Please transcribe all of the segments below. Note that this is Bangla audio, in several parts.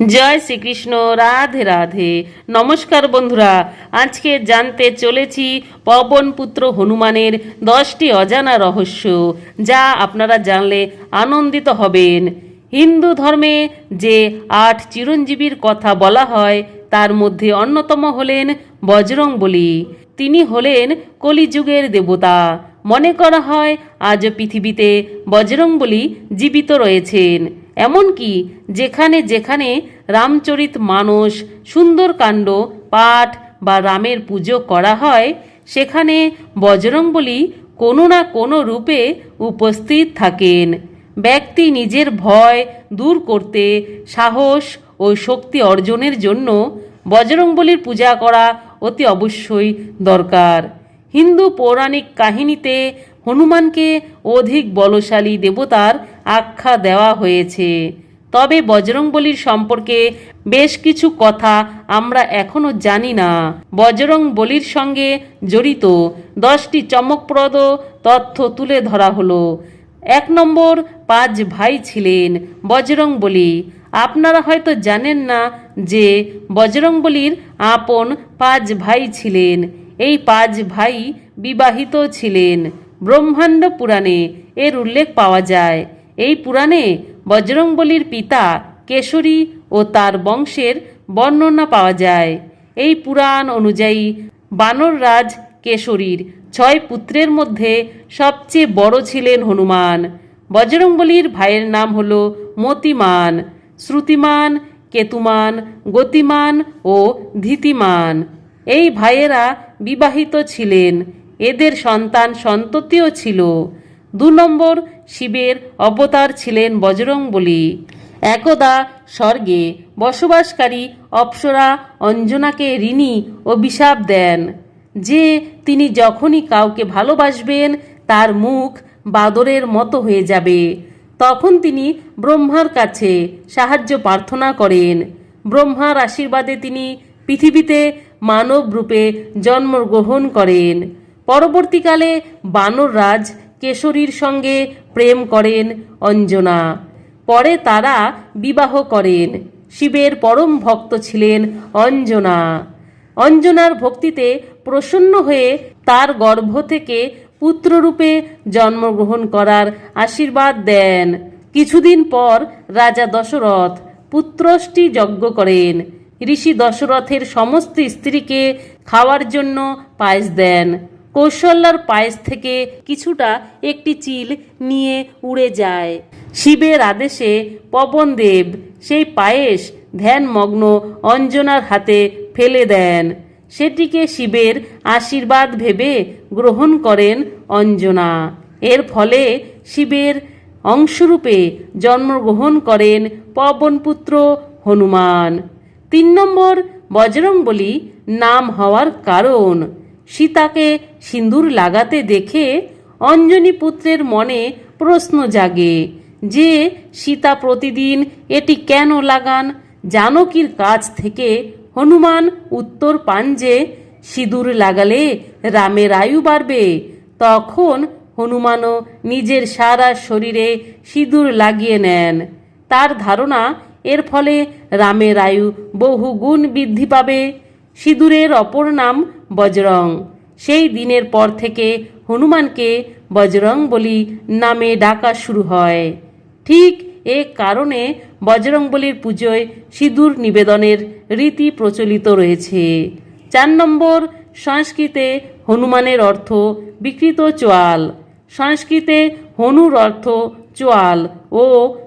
জয় শ্রীকৃষ্ণ, রাধে রাধে। নমস্কার বন্ধুরা, আজকে জানতে চলেছি পবনপুত্র হনুমানের দশটি অজানা রহস্য, যা আপনারা জানলে আনন্দিত হবেন। হিন্দু ধর্মে যে আট চিরঞ্জীবীর কথা বলা হয়, তার মধ্যে অন্যতম হলেন বজরং বলি তিনি হলেন কলিযুগের দেবতা। মনে করা হয়, আজ পৃথিবীতে বজরংবলী জীবিত রয়েছেন। এমনকি যেখানে যেখানে রামচরিত মানস সুন্দরকাণ্ড, পাঠ বা রামের পুজো করা হয়, সেখানে বজরংবলী কোনো না কোনো রূপে উপস্থিত থাকেন। ব্যক্তি নিজের ভয় দূর করতে সাহস ও শক্তি অর্জনের জন্য বজরংবলীর পূজা করা অতি অবশ্যই দরকার। হিন্দু পৌরাণিক কাহিনীতে হনুমানকে অধিক বলশালী দেবতার আখ্যা দেওয়া হয়েছে। তবে বজরংবলীর সম্পর্কে বেশ কিছু কথা আমরা এখনও জানি না। বজরং বলির সঙ্গে জড়িত দশটি চমকপ্রদ তথ্য তুলে ধরা হলো। এক নম্বর, পাঁচ ভাই ছিলেন বজরং বলি আপনারা হয়তো জানেন না যে বজরংবলীর আপন পাঁচ ভাই ছিলেন। এই পাঁচ ভাই বিবাহিত ছিলেন। ব্রহ্মাণ্ড পুরাণে এর উল্লেখ পাওয়া যায়। এই পুরাণে বজরংবলীর পিতা কেশরী ও তার বংশের বর্ণনা পাওয়া যায়। এই পুরাণ অনুযায়ী বানররাজ কেশরীর ছয় পুত্রের মধ্যে সবচেয়ে বড় ছিলেন হনুমান। বজরংবলীর ভাইয়ের নাম হল মতিমান, শ্রুতিমান, কেতুমান, গতিমান ও ধীতিমান। এই ভাইয়েরা বিবাহিত ছিলেন। এদের সন্তান সন্ততিও ছিল। দু নম্বর শিবের অবতার ছিলেন বজরংবলী একদা স্বর্গে বসবাসকারী অপ্সরা অঞ্জনাকে ঋণী অভিশাপ দেন। যে তিনি যখনই কাউকে ভালোবাসবেন, তার মুখ বাদরের মতো হয়ে যাবে। তখন তিনি ব্রহ্মার কাছে সাহায্য প্রার্থনা করেন। ব্রহ্মার আশীর্বাদে তিনি পৃথিবীতে মানব রূপে জন্মগ্রহণ করেন। পরবর্তীকালে বানররাজ কেশরীর সঙ্গে প্রেম করেন অঞ্জনা। পরে তারা বিবাহ করেন। শিবের পরম ভক্ত ছিলেন অঞ্জনা। অঞ্জনার ভক্তিতে প্রসন্ন হয়ে তার গর্ভ থেকে পুত্ররূপে জন্মগ্রহণ করার আশীর্বাদ দেন। কিছুদিন পর রাজা দশরথ পুত্রষ্টি যজ্ঞ করেন। ঋষি দশরথের সমস্ত স্ত্রীকে খাওয়ার জন্য পায়েস দেন। কৌশল্যার পায়েস থেকে কিছুটা একটি চিল নিয়ে উড়ে যায়। শিবের আদেশে পবনদেব সেই পায়েস ধ্যানমগ্ন অঞ্জনার হাতে ফেলে দেন। সেটিকে শিবের আশীর্বাদ ভেবে গ্রহণ করেন অঞ্জনা। এর ফলে শিবের অংশরূপে জন্মগ্রহণ করেন পবনপুত্র হনুমান। তিন নম্বর বজরংবলী নাম হওয়ার কারণ সীতাকে সিঁদুর লাগাতে দেখে অঞ্জনী পুত্রের মনে প্রশ্ন জাগে যে, সীতা প্রতিদিন এটি কেন লাগান? জানকীর কাছ থেকে হনুমান উত্তর পান যে, সিঁদুর লাগালে রামের আয়ু বাড়বে। তখন হনুমানও নিজের সারা শরীরে সিঁদুর লাগিয়ে নেন। তার ধারণা, এর ফলে রামের আয়ু বহু গুণ বৃদ্ধি পাবে। সিঁদুরের অপর নাম বজরং। সেই দিনের পর থেকে হনুমানকে বজরং বলি নামে ডাকা শুরু হয়। ঠিক এ কারণে বজরংবলীর পুজোয় সিঁদুর নিবেদনের রীতি প্রচলিত রয়েছে। চার নম্বর, সংস্কৃতে হনুমানের অর্থ বিকৃত চোয়াল। সংস্কৃতে হনুর অর্থ চোয়াল ও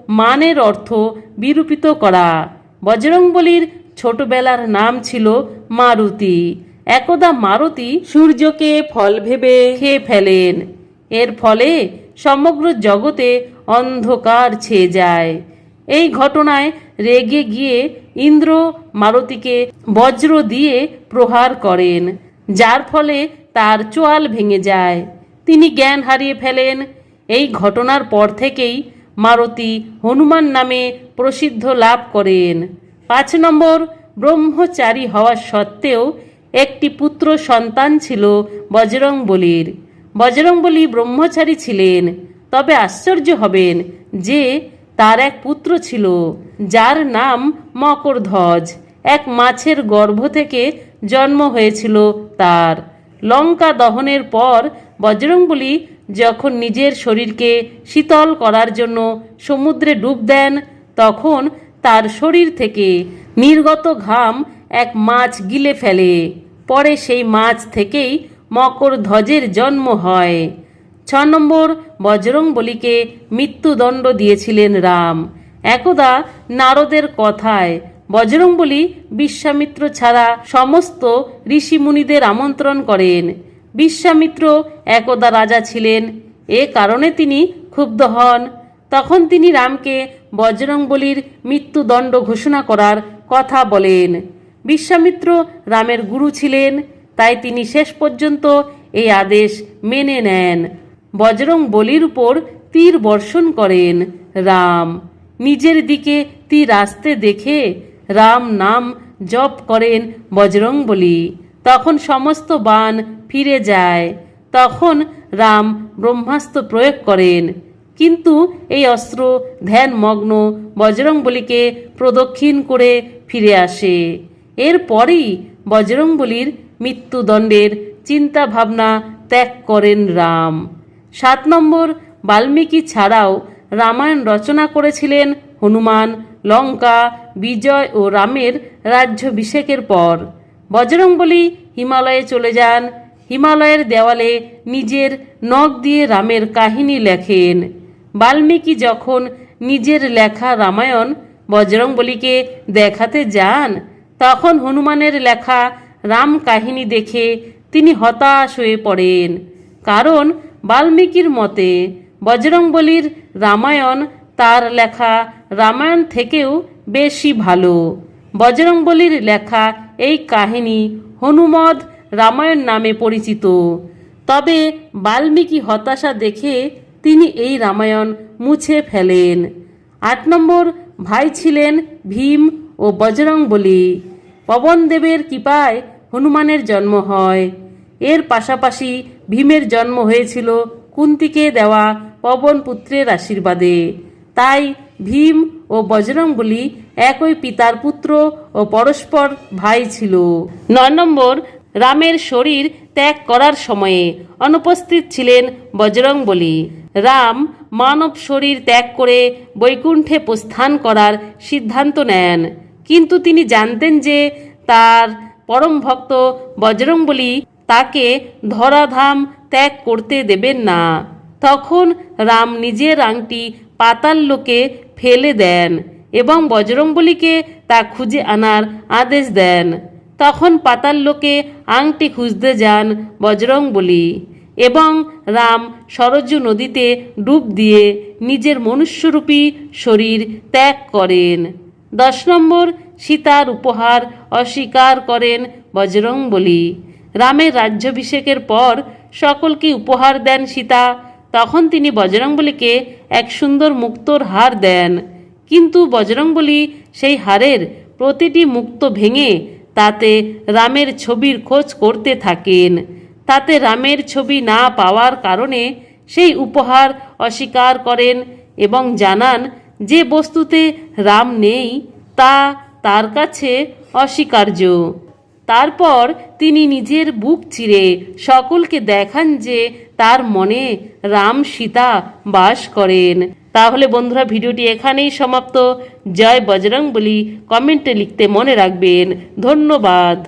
মানের অর্থ বিরূপিত করা। বজরংবলীর ছোটবেলার নাম ছিল মারুতি। একদা মারুতি সূর্যকে ফল ভেবে খেয়ে ফেলেন। এর ফলে সমগ্র জগতে অন্ধকার ছেয়ে যায়। এই ঘটনায় রেগে গিয়ে ইন্দ্র মারুতিকে বজ্র দিয়ে প্রহার করেন, যার ফলে তার চোয়াল ভেঙে যায়। তিনি জ্ঞান হারিয়ে ফেলেন। এই ঘটনার পর থেকেই মারুতি হনুমান নামে প্রসিদ্ধ লাভ করেন। পাঁচ নম্বর, ব্রহ্মচারী হওয়া সত্ত্বেও একটি পুত্র সন্তান ছিল বজরংবলীর। বজরংবলী ব্রহ্মচারী ছিলেন। তবে আশ্চর্য হবেন যে তার এক পুত্র ছিল, যার নাম মকরধ্বজ। এক মাছের গর্ভ থেকে জন্ম হয়েছিল তার। লঙ্কা দহনের পর বজরংবলী যখন নিজের শরীরকে শীতল করার জন্য সমুদ্রে ডুব দেন, তখন তার শরীর থেকে নির্গত ঘাম এক মাছ গিলে ফেলে। পরে সেই মাছ থেকেই মকর ধ্বজের জন্ম হয়। ছ নম্বর বজরং বলিকে মৃত্যুদণ্ড দিয়েছিলেন রাম। একদা নারদের কথায় বজরং বলি বিশ্বামিত্র ছাড়া সমস্ত ঋষিমুনিদের আমন্ত্রণ করেন। বিশ্বামিত্র একদা রাজা ছিলেন। এ কারণে তিনি ক্ষুব্ধ হন। তখন তিনি রামকে বজরং বলির মৃত্যুদণ্ড ঘোষণা করার কথা বলেন। বিশ্বামিত্র রামের গুরু ছিলেন, তাই তিনি শেষ পর্যন্ত এই আদেশ মেনে নেন। বজরং বলির উপর তীর বর্ষণ করেন রাম। নিজের দিকে তীর আসতে দেখে রাম নাম জপ করেন বজরং বলি। তখন সমস্ত বান ফিরে যায়। তখন রাম ব্রহ্মাস্ত্র প্রয়োগ করেন। কিন্তু এই অস্ত্র, ধ্যানমগ্ন বজরংবলীকে প্রদক্ষিণ করে ফিরে আসে। এরপরই বজরংবলীর মৃত্যুদণ্ডের চিন্তা ভাবনা ত্যাগ করেন রাম। সাত নম্বর বাল্মীকি ছাড়াও রামায়ণ রচনা করেছিলেন হনুমান, লঙ্কা, বিজয় ও রামের রাজ্যভিষেকের পর। বজরংবলী হিমালয়ে চলে যান। হিমালয়ের দেওয়ালে নিজের নখ দিয়ে রামের কাহিনী লেখেন। বাল্মীকি যখন নিজের লেখা রামায়ণ বজরংবলীকে দেখাতে যান তখন হনুমানের লেখা রাম কাহিনী দেখে তিনি হতাশ হয়ে পড়েন। কারণ বাল্মীকির মতে বজরংবলীর রামায়ণ তার লেখা রামায়ণ থেকেও বেশি ভালো। বজরংবলীর লেখা এই কাহিনী হনুমদ রামায়ণ নামে পরিচিত। তবে বাল্মীকি হতাশা দেখে তিনি এই রামায়ণ মুছে ফেলেন। আট নম্বর ভাই ছিলেন ভীম ও বজরংবলী। পবনদেবের কৃপায় হনুমানের জন্ম হয়। এর পাশাপাশি ভীমের জন্ম হয়েছিল কুন্তিকে দেওয়া পবন পুত্রের আশীর্বাদে। তাই ভীম ও বজরংবলী একই পিতার পুত্র ও পরস্পর ভাই ছিল। নয় নম্বর, রামের শরীর ত্যাগ করার সময়ে অনুপস্থিত ছিলেন বজরংবলী। রাম মানব শরীর ত্যাগ করে বৈকুণ্ঠে প্রস্থান করার সিদ্ধান্ত নেন। কিন্তু তিনি জানতেন যে তার পরম ভক্ত বজরংবলী তাকে ধরাধাম ত্যাগ করতে দেবেন না। তখন রাম নিজের আংটি পাতাল লোকে ফেলে দেন এবং বজরংবলীকে তা খুঁজে আনার আদেশ দেন। তখন পাতাল লোকে আংটি খুঁজতে যান বজরংবলী এবং রাম সরজু নদীতে ডুব দিয়ে নিজের মনুষ্যরূপী শরীর ত্যাগ করেন। দশ নম্বর, সীতার উপহার অস্বীকার করেন বজরংবলী রামের রাজ্যাভিষেকের পর সকলকে উপহার দেন সীতা? তখন তিনি বজরংবলীকে এক সুন্দর মুক্তোর হার দেন। কিন্তু বজরংবলী সেই হারের প্রতিটি মুক্ত ভেঙে তাতে রামের ছবির খোঁজ করতে থাকেন। তাতে রামের ছবি না পাওয়ার কারণে সেই উপহার অস্বীকার করেন এবং জানান যে বস্তুতে রাম নেই, তা তার কাছে অস্বীকার্য। তারপর তিনি নিজের বুক চিরে সকলকে দেখান যে তার মনে রাম সীতা বাস করেন। তাহলে বন্ধুরা, ভিডিওটি এখানেই সমাপ্ত। জয় বজরং বলি কমেন্টে লিখতে মনে রাখবেন। ধন্যবাদ।